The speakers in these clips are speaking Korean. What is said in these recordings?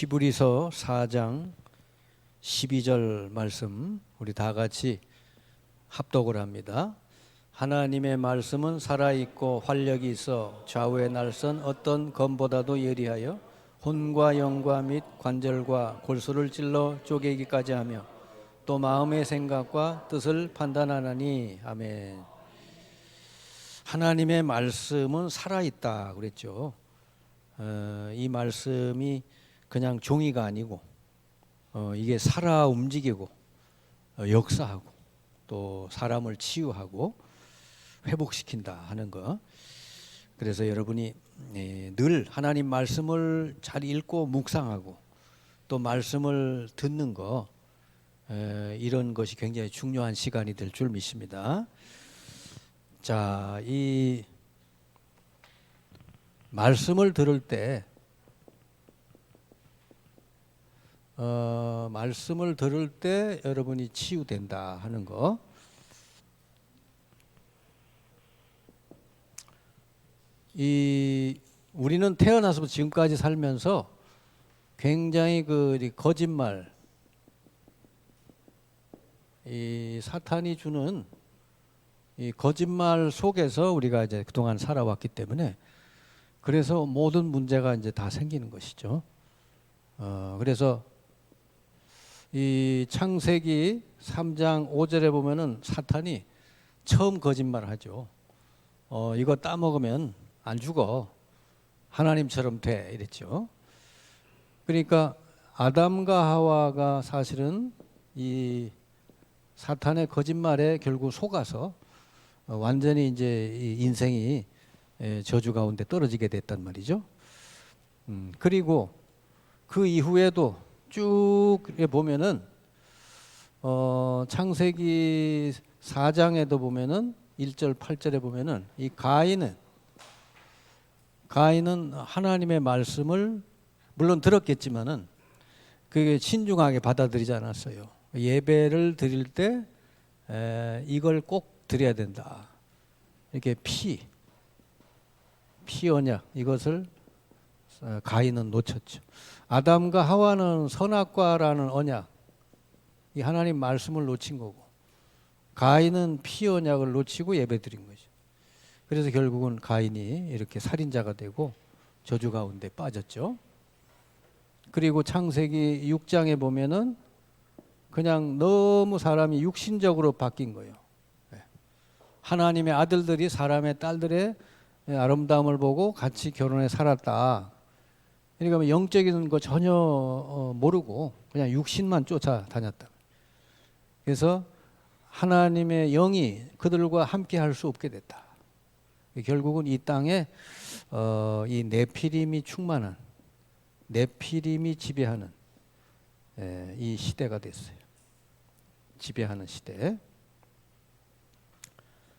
히브리서 4장 12절 말씀 우리 다 같이 합독을 합니다. 하나님의 말씀은 살아 있고 활력이 있어 좌우의 날선 어떤 검보다도 예리하여 혼과 영과 및 관절과 골수를 찔러 쪼개기까지 하며 또 마음의 생각과 뜻을 판단하나니 아멘. 하나님의 말씀은 살아 있다 그랬죠. 어, 이 말씀이 그냥 종이가 아니고 어, 이게 살아 움직이고 어, 역사하고 또 사람을 치유하고 회복시킨다 하는 거. 그래서 여러분이 예, 늘 하나님 말씀을 잘 읽고 묵상하고 또 말씀을 듣는 거 에, 이런 것이 굉장히 중요한 시간이 될 줄 믿습니다. 자, 이 말씀을 들을 때 어, 말씀을 들을 때 여러분이 치유된다 하는 거. 이 우리는 태어나서부터 지금까지 살면서 굉장히 그이 거짓말 이 사탄이 주는 이 거짓말 속에서 우리가 이제 그동안 살아왔기 때문에 그래서 모든 문제가 이제 다 생기는 것이죠. 어, 그래서 이 창세기 3장 5절에 보면은 사탄이 처음 거짓말을 하죠. 어, 이거 따먹으면 안 죽어. 하나님처럼 돼. 이랬죠. 그러니까 아담과 하와가 사실은 이 사탄의 거짓말에 결국 속아서 어, 완전히 이제 이 인생이 에, 저주 가운데 떨어지게 됐단 말이죠. 음, 그리고 그 이후에도 쭉 보면은 어, 창세기 4장에도 보면은 1절 8절에 보면은 이 가인은 가인은 하나님의 말씀을 물론 들었겠지만은 그게 신중하게 받아들이지 않았어요. 예배를 드릴 때 에, 이걸 꼭 드려야 된다. 이렇게 피, 피 언약 이것을 어, 가인은 놓쳤죠. 아담과 하와는 선악과라는 언약, 이 하나님 말씀을 놓친 거고, 가인은 피 언약을 놓치고 예배 드린 거죠. 그래서 결국은 가인이 이렇게 살인자가 되고 저주 가운데 빠졌죠. 그리고 창세기 6장에 보면은 그냥 너무 사람이 육신적으로 바뀐 거예요. 네. 하나님의 아들들이 사람의 딸들의 아름다움을 보고 같이 결혼해 살았다. 그러니까 뭐 영적인 거 전혀 어, 모르고 그냥 육신만 쫓아다녔다. 그래서 하나님의 영이 그들과 함께 할 수 없게 됐다. 결국은 이 땅에 어, 이 네피림이 충만한 네피림이 지배하는 에, 이 시대가 됐어요. 지배하는 시대.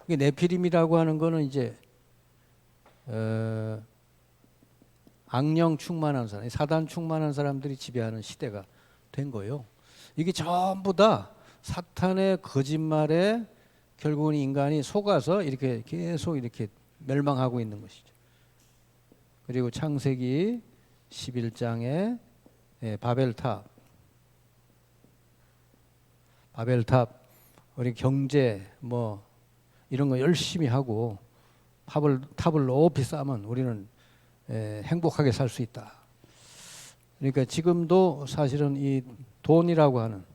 이게 네피림이라고 하는 거는 이제 어, 악령 충만한 사람, 사단 충만한 사람들이 지배하는 시대가 된 거예요. 이게 전부 다 사탄의 거짓말에 결국은 인간이 속아서 이렇게 계속 이렇게 멸망하고 있는 것이죠. 그리고 창세기 11장에 예, 바벨탑, 바벨탑 우리 경제 뭐 이런 거 열심히 하고 탑을 탑을 높이 쌓으면 우리는 에, 행복하게 살 수 있다. 그러니까 지금도 사실은 이 돈이라고 하는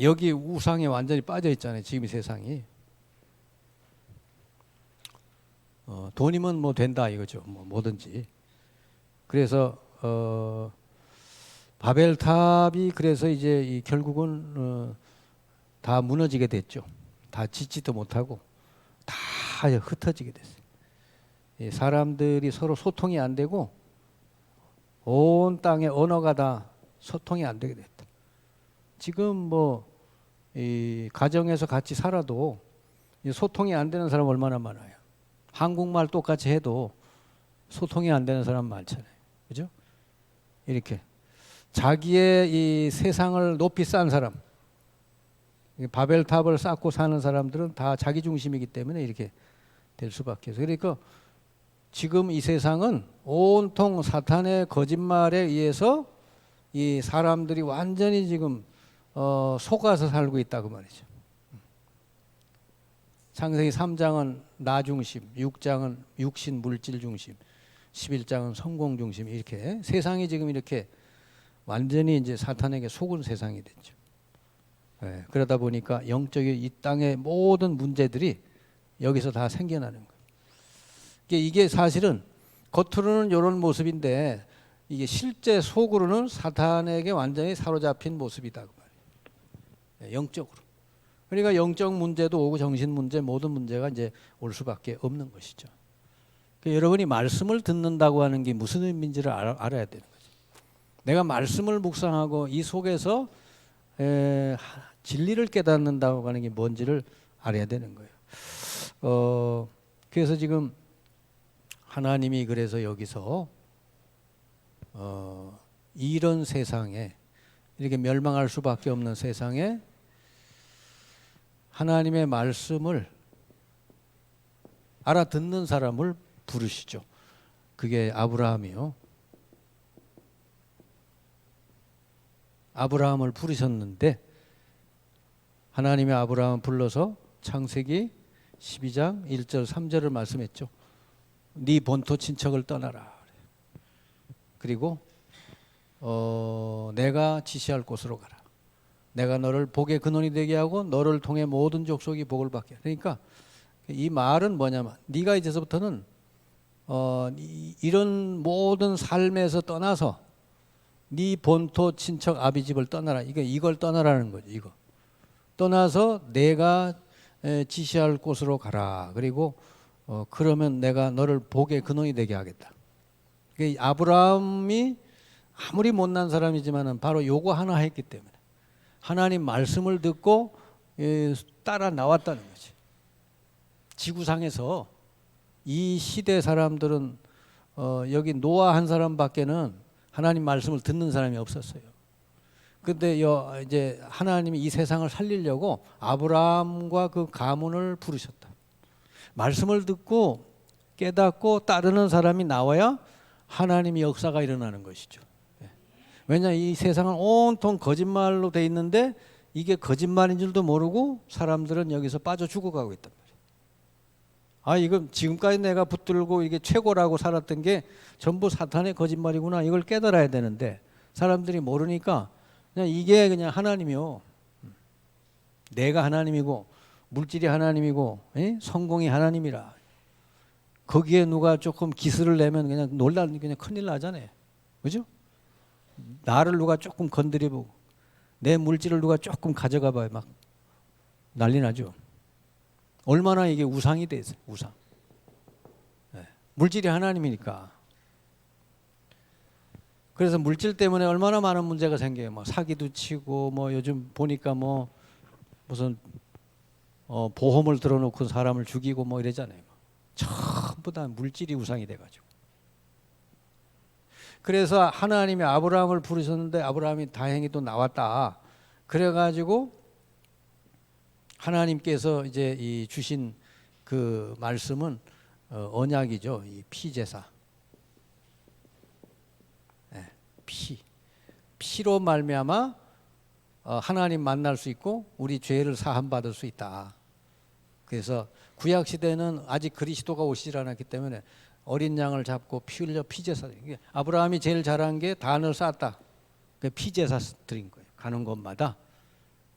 여기 우상에 완전히 빠져 있잖아요. 지금 이 세상이 어, 돈이면 뭐 된다 이거죠. 뭐 뭐든지. 그래서 어, 바벨탑이 그래서 이제 이 결국은 어, 다 무너지게 됐죠. 다 짓지도 못하고 다 흩어지게 됐어요. 이 사람들이 서로 소통이 안 되고 온 땅의 언어가 다 소통이 안 되게 됐다. 지금 뭐이 가정에서 같이 살아도 이 소통이 안 되는 사람 얼마나 많아요. 한국말 똑같이 해도 소통이 안 되는 사람 많잖아요. 그죠? 이렇게 자기의 이 세상을 높이 쌓은 사람, 이 바벨탑을 쌓고 사는 사람들은 다 자기 중심이기 때문에 이렇게 될 수밖에. 그러니까 지금 이 세상은 온통 사탄의 거짓말에 의해서 이 사람들이 완전히 지금 어, 속아서 살고 있다 그 말이죠. 창세기 3장은 나 중심, 6장은 육신 물질 중심, 11장은 성공 중심 이렇게 세상이 지금 이렇게 완전히 이제 사탄에게 속은 세상이 됐죠. 예, 그러다 보니까 영적인 이 땅의 모든 문제들이 여기서 다 생겨나는 거예요. 이게, 사실은 겉으로는 이런 모습인데 이게 실제 속으로는 사탄에게 완전히 사로잡힌 모습이다 그 말이에요. 예, 영적으로. 그러니까 영적 문제도 오고 정신 문제 모든 문제가 이제 올 수밖에 없는 것이죠. 그러니까 여러분이 말씀을 듣는다고 하는 게 무슨 의미인지를 알아, 알아야 되는 거죠. 내가 말씀을 묵상하고 이 속에서 에, 하- 진리를 깨닫는다고 하는 게 뭔지를 알아야 되는 거예요. 어, 그래서 지금 하나님이 그래서 여기서 어, 이런 세상에 이렇게 멸망할 수밖에 없는 세상에 하나님의 말씀을 알아듣는 사람을 부르시죠. 그게 아브라함이요. 아브라함을 부르셨는데 하나님의 아브라함을 불러서 창세기 12장 1절 3절을 말씀했죠. 네 본토 친척을 떠나라. 그리고 어, 내가 지시할 곳으로 가라. 내가 너를 복의 근원이 되게 하고 너를 통해 모든 족속이 복을 받게. 그러니까 이 말은 뭐냐면 네가 이제서부터는 어, 이- 이런 모든 삶에서 떠나서 네 본토 친척 아비 집을 떠나라. 이거 이걸 떠나라는 거죠. 이거 떠나서 내가 에, 지시할 곳으로 가라. 그리고 어, 그러면 내가 너를 복의 근원이 되게 하겠다. 그 아브라함이 아무리 못난 사람이지만은 바로 요거 하나 했기 때문에 하나님 말씀을 듣고 예, 따라 나왔다는 거지. 지구상에서 이 시대 사람들은 어, 여기 노아 한 사람밖에는 하나님 말씀을 듣는 사람이 없었어요. 근데 여 이제 하나님이 이 세상을 살리려고 아브라함과 그 가문을 부르셨다. 말씀을 듣고 깨닫고 따르는 사람이 나와야 하나님의 역사가 일어나는 것이죠. 예. 왜냐 이 세상은 온통 거짓말로 돼 있는데 이게 거짓말인 줄도 모르고 사람들은 여기서 빠져 죽어가고 있단 말이에요. 아 이건 지금까지 내가 붙들고 이게 최고라고 살았던 게 전부 사탄의 거짓말이구나 이걸 깨달아야 되는데 사람들이 모르니까 그냥 이게 그냥 하나님이요. 내가 하나님이고 물질이 하나님이고 예? 성공이 하나님이라. 거기에 누가 조금 기스를 내면 그냥 놀라 그냥 큰일 나잖아요. 그죠? 나를 누가 조금 건드리고 내 물질을 누가 조금 가져가 봐요. 막 난리 나죠. 얼마나 이게 우상이 돼 있어요. 우상. 예. 물질이 하나님이니까. 그래서 물질 때문에 얼마나 많은 문제가 생겨요. 뭐 사기도 치고 뭐 요즘 보니까 뭐 무슨 어 보험을 들어놓고 사람을 죽이고 뭐 이러잖아요. 전부 다 물질이 우상이 돼가지고. 그래서 하나님이 아브라함을 부르셨는데 아브라함이 다행히 또 나왔다. 그래가지고 하나님께서 이제 이 주신 그 말씀은 어, 언약이죠. 이 피제사. 예, 피. 피로 말미암아 어, 하나님 만날 수 있고 우리 죄를 사함 받을 수 있다. 그래서 구약 시대는 아직 그리스도가 오시지 않았기 때문에 어린 양을 잡고 피 흘려 피제사. 아브라함이 제일 잘한 게 단을 쌓았다. 그 피제사 드린 거예요. 가는 곳마다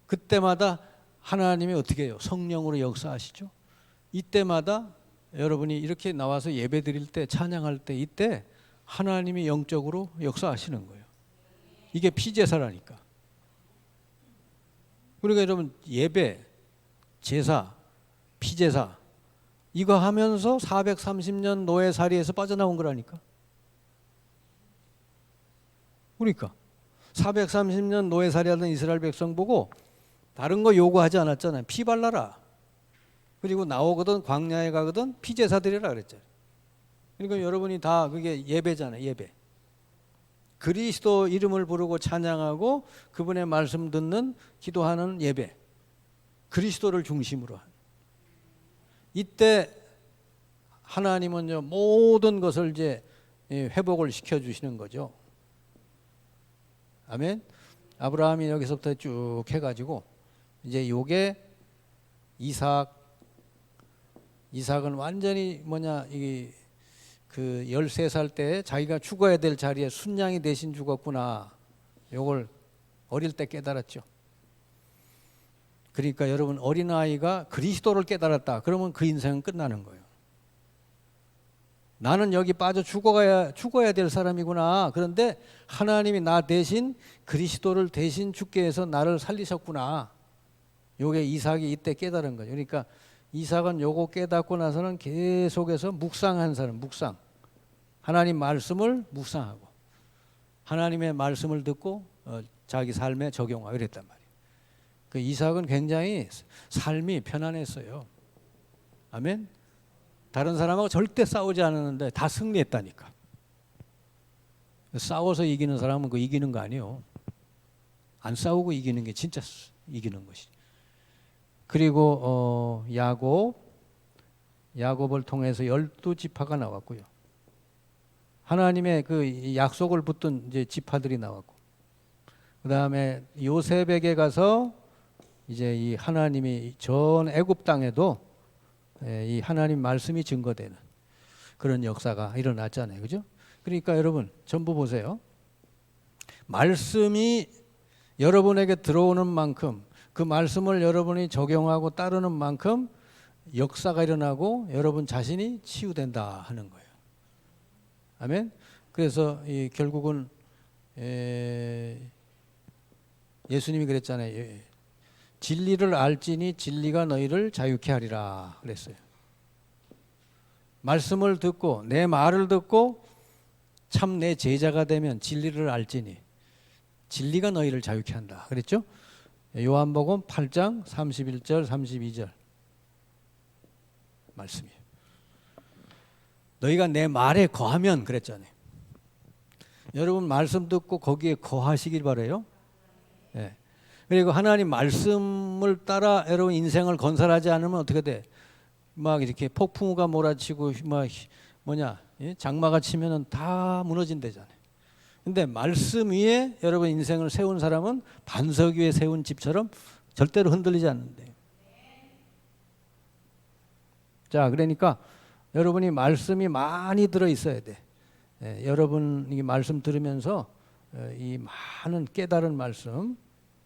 그때마다 하나님이 어떻게 해요? 성령으로 역사하시죠. 이때마다 여러분이 이렇게 나와서 예배 드릴 때 찬양할 때 이때 하나님이 영적으로 역사하시는 거예요. 이게 피제사라니까. 그러니까 여러분 예배, 제사, 피제사 이거 하면서 430년 노예살이에서 빠져나온 거라니까. 그러니까 430년 노예살이하던 이스라엘 백성 보고 다른 거 요구하지 않았잖아요. 피 발라라. 그리고 나오거든 광야에 가거든 피제사 드리라 그랬잖아요. 그러니까 여러분이 다 그게 예배잖아요. 예배. 그리스도 이름을 부르고 찬양하고 그분의 말씀 듣는 기도하는 예배. 그리스도를 중심으로 한. 이때 하나님은요 모든 것을 이제 예, 회복을 시켜 주시는 거죠. 아멘. 아브라함이 여기서부터 쭉 해가지고 이제 요게 이삭 이삭은 완전히 뭐냐 이게 그 13살 때 자기가 죽어야 될 자리에 순양이 대신 죽었구나. 요걸 어릴 때 깨달았죠. 그러니까 여러분 어린아이가 그리스도를 깨달았다. 그러면 그 인생은 끝나는 거예요. 나는 여기 빠져 죽어야 죽어야 될 사람이구나. 그런데 하나님이 나 대신 그리스도를 대신 죽게 해서 나를 살리셨구나. 요게 이삭이 이때 깨달은 거죠. 그러니까 이삭은 요거 깨닫고 나서는 계속해서 묵상한 사람, 묵상. 하나님 말씀을 묵상하고 하나님의 말씀을 듣고 어, 자기 삶에 적용하고 이랬단 말이에요. 그 이삭은 굉장히 삶이 편안했어요. 아멘. 다른 사람하고 절대 싸우지 않았는데 다 승리했다니까. 싸워서 이기는 사람은 그 이기는 거 아니에요. 안 싸우고 이기는 게 진짜 이기는 것이. 그리고 어, 야곱, 야곱을 통해서 열두 지파가 나왔고요. 하나님의 그 약속을 붙든 이제 지파들이 나왔고, 그 다음에 요셉에게 가서 이제 이 하나님이 전 애굽 땅에도 예, 이 하나님 말씀이 증거되는 그런 역사가 일어났잖아요. 그죠? 그러니까 여러분 전부 보세요. 말씀이 여러분에게 들어오는 만큼 그 말씀을 여러분이 적용하고 따르는 만큼 역사가 일어나고 여러분 자신이 치유된다 하는 거예요. 아멘. 그래서 이 결국은 에 예수님이 그랬잖아요. 예. 진리를 알지니 진리가 너희를 자유케 하리라 그랬어요. 말씀을 듣고 내 말을 듣고 참 내 제자가 되면 진리를 알지니 진리가 너희를 자유케 한다. 그랬죠? 요한복음 8장 31절 32절 말씀이에요. 너희가 내 말에 거하면 그랬잖아요. 여러분 말씀 듣고 거기에 거하시길 바래요. 예. 그리고 하나님 말씀을 따라 여러분 인생을 건설하지 않으면 어떻게 돼? 막 이렇게 폭풍우가 몰아치고 막 뭐냐 예? 장마가 치면은 다 무너진대잖아요. 근데 말씀 위에 여러분 인생을 세운 사람은 반석 위에 세운 집처럼 절대로 흔들리지 않는데. 자, 그러니까 여러분이 말씀이 많이 들어 있어야 돼. 예, 여러분이 말씀 들으면서 어, 이 많은 깨달은 말씀,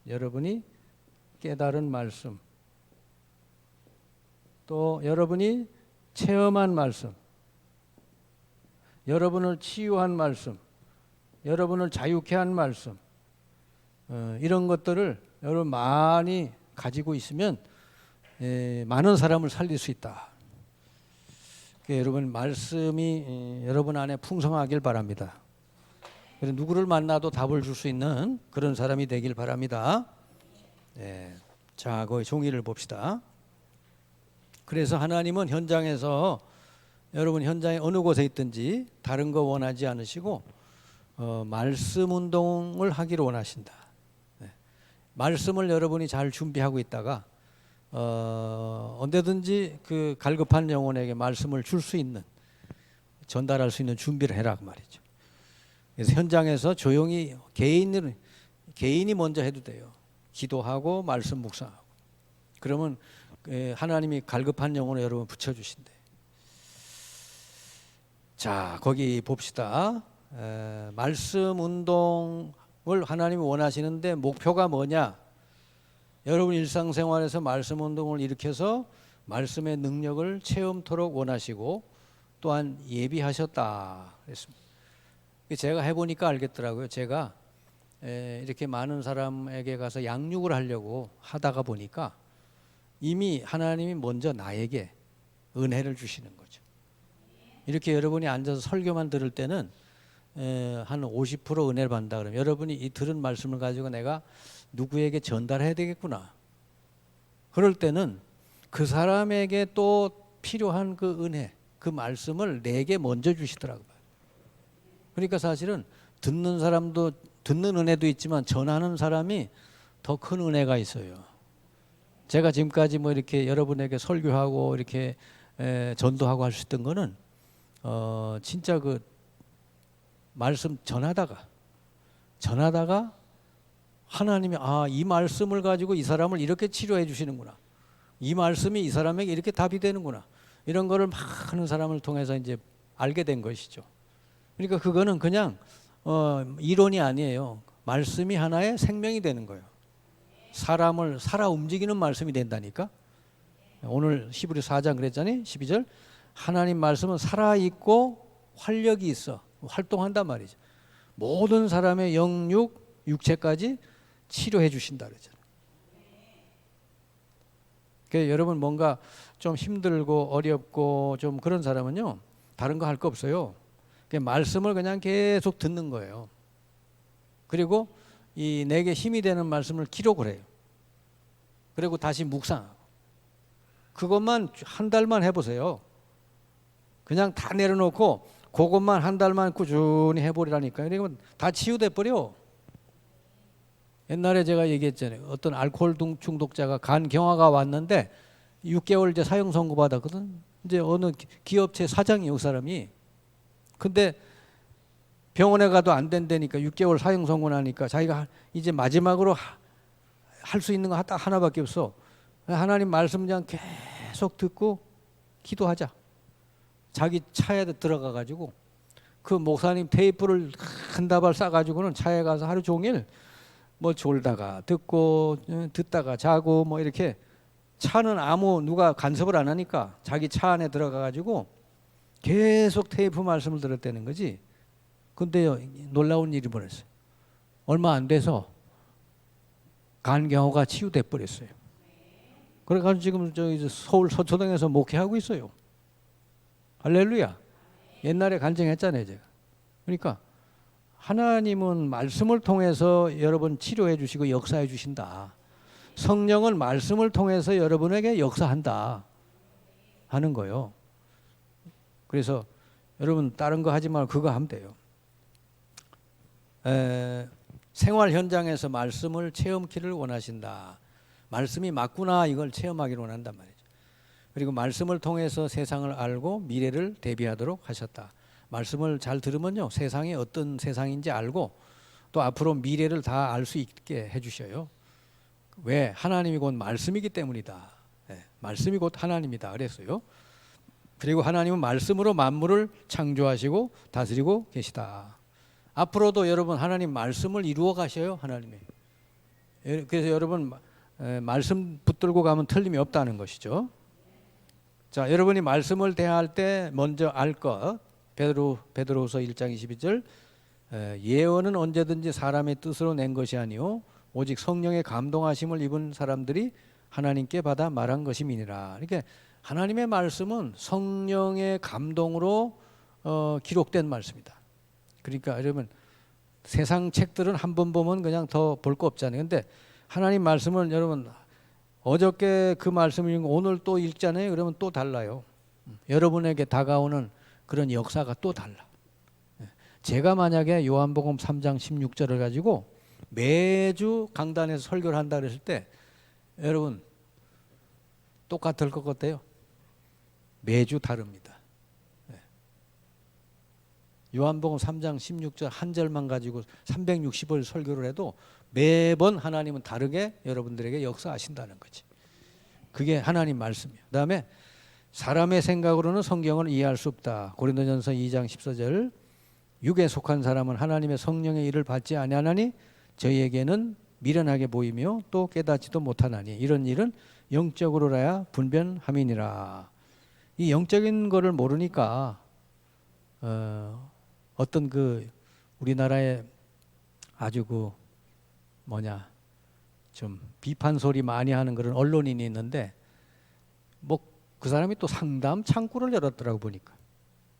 여러분이 깨달은 말씀, 또 여러분이 체험한 말씀, 여러분을 치유한 말씀, 여러분을 자유케 한 말씀, 어, 이런 것들을 여러분 많이 가지고 있으면 에, 많은 사람을 살릴 수 있다. 여러분 말씀이 에, 여러분 안에 풍성하길 바랍니다. 그래서 누구를 만나도 답을 줄 수 있는 그런 사람이 되길 바랍니다. 예. 자, 거기 종이를 봅시다. 그래서 하나님은 현장에서 여러분 현장에 어느 곳에 있든지 다른 거 원하지 않으시고 어, 말씀 운동을 하기를 원하신다. 네. 말씀을 여러분이 잘 준비하고 있다가 어, 언제든지 그 갈급한 영혼에게 말씀을 줄 수 있는 전달할 수 있는 준비를 해라 그 말이죠. 그래서 현장에서 조용히 개인을 개인이 먼저 해도 돼요. 기도하고 말씀 묵상하고. 그러면 에, 하나님이 갈급한 영혼을 여러분 붙여 주신대. 자 거기 봅시다. 에, 말씀 운동을 하나님이 원하시는데 목표가 뭐냐? 여러분 일상생활에서 말씀 운동을 일으켜서 말씀의 능력을 체험토록 원하시고 또한 예비하셨다 그랬습니다. 제가 해보니까 알겠더라고요. 제가 에, 이렇게 많은 사람에게 가서 양육을 하려고 하다가 보니까 이미 하나님이 먼저 나에게 은혜를 주시는 거죠. 이렇게 여러분이 앉아서 설교만 들을 때는 에, 한50% 은혜를 받는다 그러면 여러분이 이 들은 말씀을 가지고 내가 누구에게 전달해야 되겠구나. 그럴 때는 그 사람에게 또 필요한 그 은혜, 그 말씀을 내게 먼저 주시더라고요. 그러니까 사실은 듣는 사람도 듣는 은혜도 있지만 전하는 사람이 더 큰 은혜가 있어요. 제가 지금까지 뭐 이렇게 여러분에게 설교하고 이렇게 에, 전도하고 할 수 있던 거는 어 진짜 그 말씀 전하다가 전하다가 하나님이 아 이 말씀을 가지고 이 사람을 이렇게 치료해 주시는구나 이 말씀이 이 사람에게 이렇게 답이 되는구나 이런 거를 많은 사람을 통해서 이제 알게 된 것이죠. 그러니까 그거는 그냥 어, 이론이 아니에요. 말씀이 하나의 생명이 되는 거예요. 사람을 살아 움직이는 말씀이 된다니까. 오늘 히브리 4장 그랬잖아요. 12절. 하나님 말씀은 살아 있고 활력이 있어. 활동한단 말이죠. 모든 사람의 영육, 육체까지 치료해 주신다 그러잖아요. 그 여러분 뭔가 좀 힘들고 어렵고 좀 그런 사람은요. 다른 거 할 거 없어요. 그 말씀을 그냥 계속 듣는 거예요. 그리고 이 내게 힘이 되는 말씀을 기록을 해요. 그리고 다시 묵상하고. 그것만 한 달만 해보세요. 그냥 다 내려놓고 그것만 한 달만 꾸준히 해보리라니까요. 그러면 다 치유돼 버려. 옛날에 제가 얘기했잖아요. 어떤 알코올 중- 중독자가 간 경화가 왔는데 6개월 이제 사형 선고 받았거든. 이제 어느 기- 기업체 사장이 이 사람이. 근데 병원에 가도 안 된다니까 6개월 사형 선고 나니까 자기가 하- 이제 마지막으로 할 수 있는 거 딱 하나밖에 없어. 하나님 말씀 그냥 계속 듣고 기도하자. 자기 차에 들어가 가지고 그 목사님 테이프를 한 다발 싸 가지고는 차에 가서 하루 종일 뭐 졸다가 듣고 어, 듣다가 자고 뭐 이렇게 차는 아무 누가 간섭을 안 하니까 자기 차 안에 들어가 가지고 계속 테이프 말씀을 들었다는 거지. 근데요 놀라운 일이 벌어졌어요. 얼마 안 돼서 간경화가 치유돼 버렸어요. 그래가지고 지금 저기 서울 서초동에서 목회하고 있어요. 할렐루야. 옛날에 간증했잖아요, 제가. 그러니까 하나님은 말씀을 통해서 여러분 치료해 주시고 역사해 주신다. 성령은 말씀을 통해서 여러분에게 역사한다 하는 거예요. 그래서 여러분 다른 거 하지 말고 그거 하면 돼요. 에, 생활 현장에서 말씀을 체험키를 원하신다. 말씀이 맞구나 이걸 체험하기를 원한단 말이죠. 그리고 말씀을 통해서 세상을 알고 미래를 대비하도록 하셨다. 말씀을 잘 들으면요 세상이 어떤 세상인지 알고 또 앞으로 미래를 다 알 수 있게 해주셔요. 왜 하나님이 곧 말씀이기 때문이다. 네, 말씀이 곧 하나님이다. 그랬어요. 그리고 하나님은 말씀으로 만물을 창조하시고 다스리고 계시다. 앞으로도 여러분 하나님 말씀을 이루어 가셔요. 하나님이. 예, 그래서 여러분 에, 말씀 붙들고 가면 틀림이 없다는 것이죠. 자, 여러분이 말씀을 대할 때 먼저 알 것. 베드로 베드로후서 1장 22절 에, 예언은 언제든지 사람의 뜻으로 낸 것이 아니요 오직 성령의 감동하심을 입은 사람들이 하나님께 받아 말한 것임이니라. 그러니까 하나님의 말씀은 성령의 감동으로 어, 기록된 말씀이다. 그러니까 여러분 세상 책들은 한 번 보면 그냥 더 볼 거 없잖아요. 근데 하나님 말씀은 여러분 어저께 그 말씀을 오늘 또 읽잖아요. 그러면 또 달라요. 여러분에게 다가오는 그런 역사가 또 달라. 제가 만약에 요한복음 3장 16절을 가지고 매주 강단에서 설교를 한다 그랬을 때 여러분 똑같을 것 같아요. 매주 다릅니다. 네. 요한복음 3장 16절 한 절만 가지고 360을 설교를 해도 매번 하나님은 다르게 여러분들에게 역사하신다는 거지. 그게 하나님 말씀이에요. 그다음에 사람의 생각으로는 성경을 이해할 수 없다. 고린도전서 2장 14절 육에 속한 사람은 하나님의 성령의 일을 받지 아니하나니 저희에게는 미련하게 보이며 또 깨닫지도 못하나니 이런 일은 영적으로라야 분변함이니라. 이 영적인 거를 모르니까 어, 어떤 그 우리나라에 아주 그 뭐냐 좀 비판 소리 많이 하는 그런 언론인이 있는데 뭐 그 사람이 또 상담 창구를 열었더라고 보니까.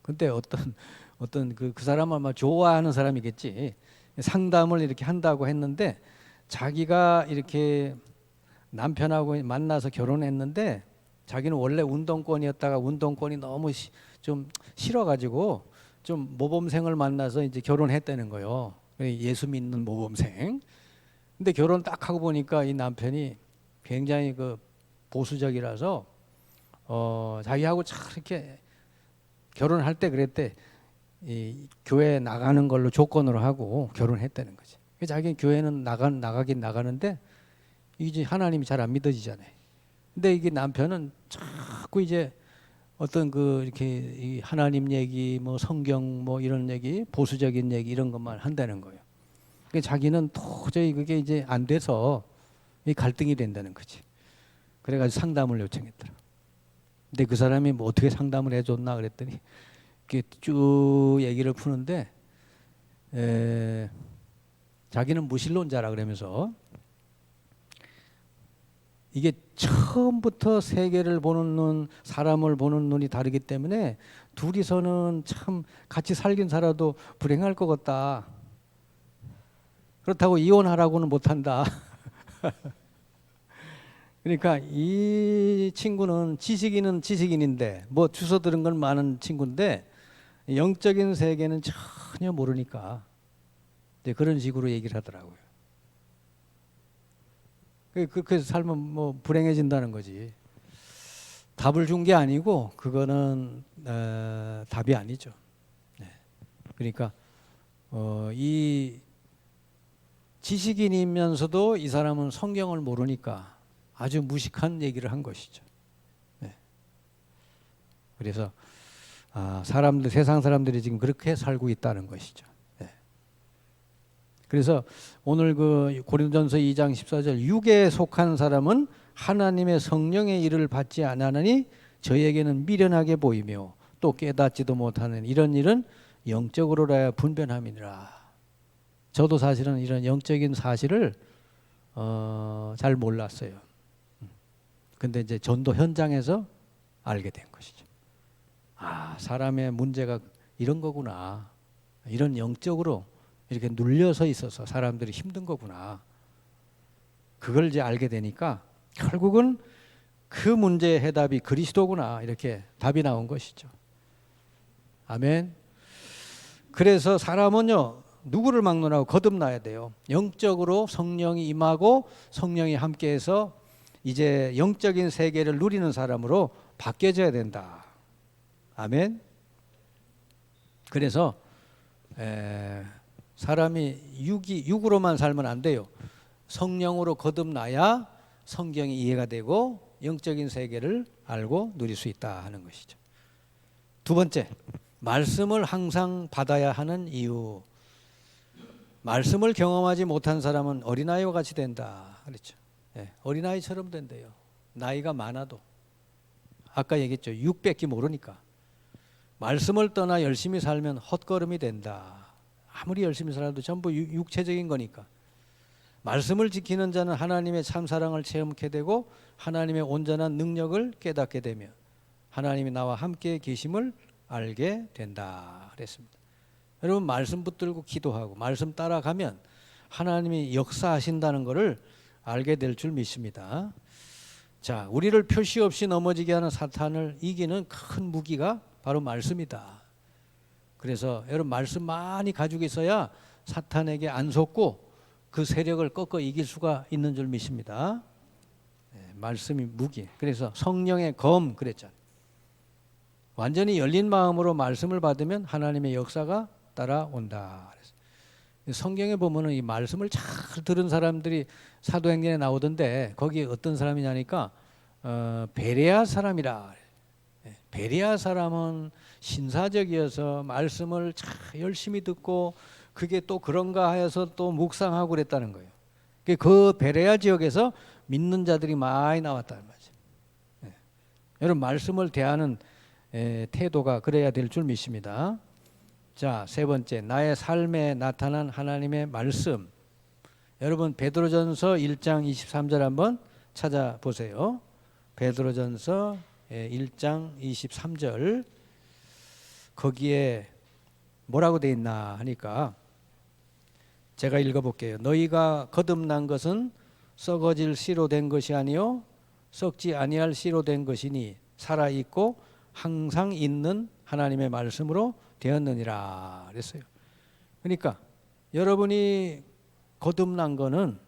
근데 어떤 어떤 그, 그 사람 아마 좋아하는 사람이겠지. 상담을 이렇게 한다고 했는데 자기가 이렇게 남편하고 만나서 결혼했는데 자기는 원래 운동권이었다가 운동권이 너무 시, 좀 싫어가지고 좀 모범생을 만나서 이제 결혼했다는 거예요. 예수 믿는 모범생. 근데 결혼 딱 하고 보니까 이 남편이 굉장히 그 보수적이라서 어, 자기하고 참 이렇게 결혼할 때 그랬대. 이 교회 나가는 걸로 조건으로 하고 결혼했다는 거지. 그 자기 교회는 나가 나가긴 나가는데 이제 하나님이 잘 안 믿어지잖아요. 근데 이게 남편은 자꾸 이제 어떤 그 이렇게 이 하나님 얘기 뭐 성경 뭐 이런 얘기 보수적인 얘기 이런 것만 한다는 거예요. 그 자기는 도저히 그게 이제 안 돼서 이 갈등이 된다는 거지. 그래가지고 상담을 요청했더라. 근데 그 사람이 뭐 어떻게 상담을 해줬나 그랬더니 쭉 얘기를 푸는데 에, 자기는 무신론자라 그러면서 이게 처음부터 세계를 보는 눈, 사람을 보는 눈이 다르기 때문에 둘이서는 참 같이 살긴 살아도 불행할 것 같다. 그렇다고 이혼하라고는 못한다. 그러니까 이 친구는 지식인은 지식인인데 뭐 주워 들은 건 많은 친구인데 영적인 세계는 전혀 모르니까 그런 식으로 얘기를 하더라고요. 그- 그렇게 살면 뭐 불행해진다는 거지. 답을 준 게 아니고 그거는 어, 답이 아니죠. 네. 그러니까 어, 이 지식인이면서도 이 사람은 성경을 모르니까 아주 무식한 얘기를 한 것이죠. 네. 그래서 아, 사람들 세상 사람들이 지금 그렇게 살고 있다는 것이죠. 네. 그래서 오늘 그 고린도전서 2장 14절 육에 속한 사람은 하나님의 성령의 일을 받지 않으니 저에게는 미련하게 보이며 또 깨닫지도 못하는 이런 일은 영적으로라야 분변함이니라. 저도 사실은 이런 영적인 사실을 어, 잘 몰랐어요. 음. 근데 이제 전도 현장에서 알게 된 것이죠. 아, 사람의 문제가 이런 거구나. 이런 영적으로 이렇게 눌려서 있어서 사람들이 힘든 거구나. 그걸 이제 알게 되니까 결국은 그 문제의 해답이 그리스도구나. 이렇게 답이 나온 것이죠. 아멘. 그래서 사람은요, 누구를 막론하고 거듭나야 돼요. 영적으로 성령이 임하고 성령이 함께해서 이제 영적인 세계를 누리는 사람으로 바뀌어져야 된다. 아멘. 그래서 에, 사람이 육이 육으로만 살면 안 돼요. 성령으로 거듭나야 성경이 이해가 되고 영적인 세계를 알고 누릴 수 있다 하는 것이죠. 두 번째, 말씀을 항상 받아야 하는 이유. 말씀을 경험하지 못한 사람은 어린아이와 같이 된다. 그렇죠. 예, 어린아이처럼 된대요. 나이가 많아도. 아까 얘기했죠. 600기 모르니까. 말씀을 떠나 열심히 살면 헛걸음이 된다. 아무리 열심히 살아도 전부 유- 육체적인 거니까. 말씀을 지키는 자는 하나님의 참 사랑을 체험케 되고 하나님의 온전한 능력을 깨닫게 되며 하나님이 나와 함께 계심을 알게 된다. 그랬습니다. 여러분 말씀 붙들고 기도하고 말씀 따라가면 하나님이 역사하신다는 것을 알게 될 줄 믿습니다. 자, 우리를 표시 없이 넘어지게 하는 사탄을 이기는 큰 무기가 바로 말씀이다. 그래서 여러분 말씀 많이 가지고 있어야 사탄에게 안 속고 그 세력을 꺾어 이길 수가 있는 줄 믿습니다. 네, 말씀이 무기. 그래서 성령의 검 그랬잖아요. 완전히 열린 마음으로 말씀을 받으면 하나님의 역사가 따라온다. 성경에 보면은 이 말씀을 잘 들은 사람들이 사도행전에 나오던데 거기 어떤 사람이냐니까 어, 베레아 사람이라. 예, 베레아 사람은 신사적이어서 말씀을 참 열심히 듣고 그게 또 그런가 하여서 또 묵상하고 그랬다는 거예요. 그- 그 베레아 지역에서 믿는 자들이 많이 나왔다는 거죠. 예. 여러분 말씀을 대하는 에, 태도가 그래야 될 줄 믿습니다. 자, 세 번째 나의 삶에 나타난 하나님의 말씀. 여러분 베드로전서 1장 23절 한번 찾아보세요. 베드로전서 예, 1장 23절 거기에 뭐라고 돼 있나 하니까 제가 읽어볼게요. 너희가 거듭난 것은 썩어질 씨로 된 것이 아니요 썩지 아니할 씨로 된 것이니 살아 있고 항상 있는 하나님의 말씀으로 되었느니라 그랬어요. 그러니까 여러분이 거듭난 거는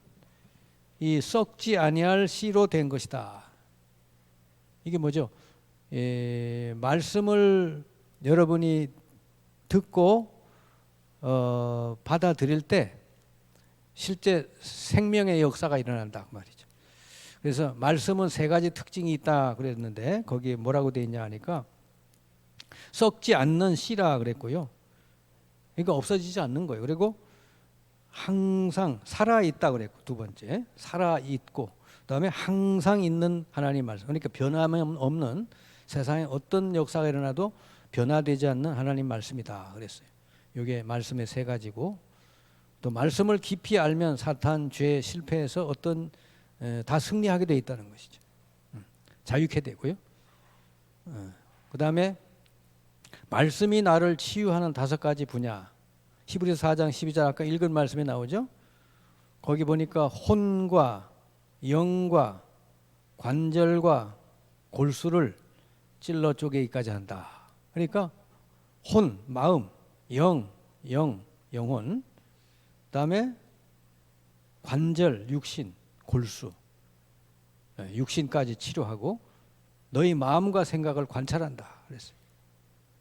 이 썩지 아니할 씨로 된 것이다. 이게 뭐죠? 예, 말씀을 여러분이 듣고 어, 받아들일 때 실제 생명의 역사가 일어난다 그 말이죠. 그래서 말씀은 세 가지 특징이 있다 그랬는데 거기에 뭐라고 돼 있냐 하니까 썩지 않는 씨라 그랬고요. 그러니까 없어지지 않는 거예요. 그리고 항상 살아 있다 그랬고 두 번째 살아 있고 그다음에 항상 있는 하나님 말씀. 그러니까 변함 없는 세상에 어떤 역사가 일어나도 변화되지 않는 하나님 말씀이다 그랬어요. 이게 말씀의 세 가지고 또 말씀을 깊이 알면 사탄 죄 실패해서 어떤 에, 다 승리하게 돼 있다는 것이죠. 음, 자유케 되고요. 어, 그다음에 말씀이 나를 치유하는 다섯 가지 분야. 히브리서 4장 12절 아까 읽은 말씀에 나오죠. 거기 보니까 혼과 영과 관절과 골수를 찔러 쪼개기까지 한다. 그러니까 혼, 마음, 영, 영, 영혼. 그다음에 관절, 육신, 골수. 예, 육신까지 치료하고 너희 마음과 생각을 관찰한다. 그랬어요.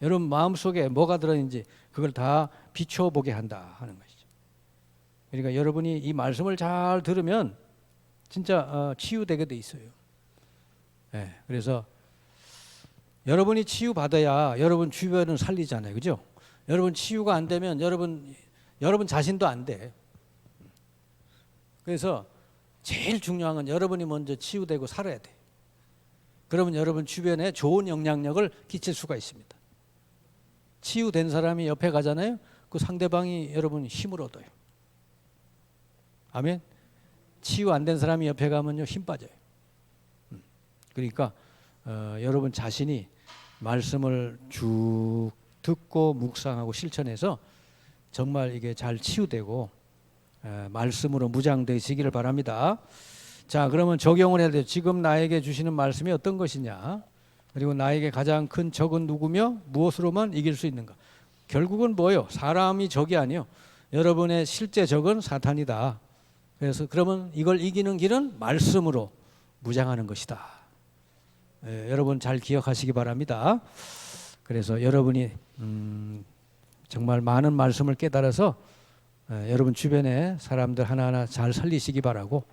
여러분 마음 속에 뭐가 들어있는지 그걸 다 비춰보게 한다 하는 것이죠. 그러니까 여러분이 이 말씀을 잘 들으면 진짜 어, 치유되게 돼 있어요. 예, 그래서 여러분이 치유 받아야 여러분 주변을 살리잖아요, 그죠? 여러분 치유가 안 되면 여러분 여러분 자신도 안 돼. 그래서 제일 중요한 건 여러분이 먼저 치유되고 살아야 돼. 그러면 여러분 주변에 좋은 영향력을 끼칠 수가 있습니다. 치유된 사람이 옆에 가잖아요. 그 상대방이 여러분 힘을 얻어요. 아멘. 치유 안 된 사람이 옆에 가면요 힘 빠져요. 음. 그러니까 어, 여러분 자신이 말씀을 쭉 듣고 묵상하고 실천해서 정말 이게 잘 치유되고 에, 말씀으로 무장되시기를 바랍니다. 자, 그러면 적용을 해야 돼요. 지금 나에게 주시는 말씀이 어떤 것이냐? 그리고 나에게 가장 큰 적은 누구며 무엇으로만 이길 수 있는가? 결국은 뭐요? 사람이 적이 아니요. 여러분의 실제 적은 사탄이다. 그래서 그러면 이걸 이기는 길은 말씀으로 무장하는 것이다. 예, 여러분 잘 기억하시기 바랍니다. 그래서 여러분이 음, 정말 많은 말씀을 깨달아서 예, 여러분 주변에 사람들 하나하나 잘 살리시기 바라고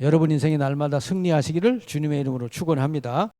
여러분 인생이 날마다 승리하시기를 주님의 이름으로 축원합니다.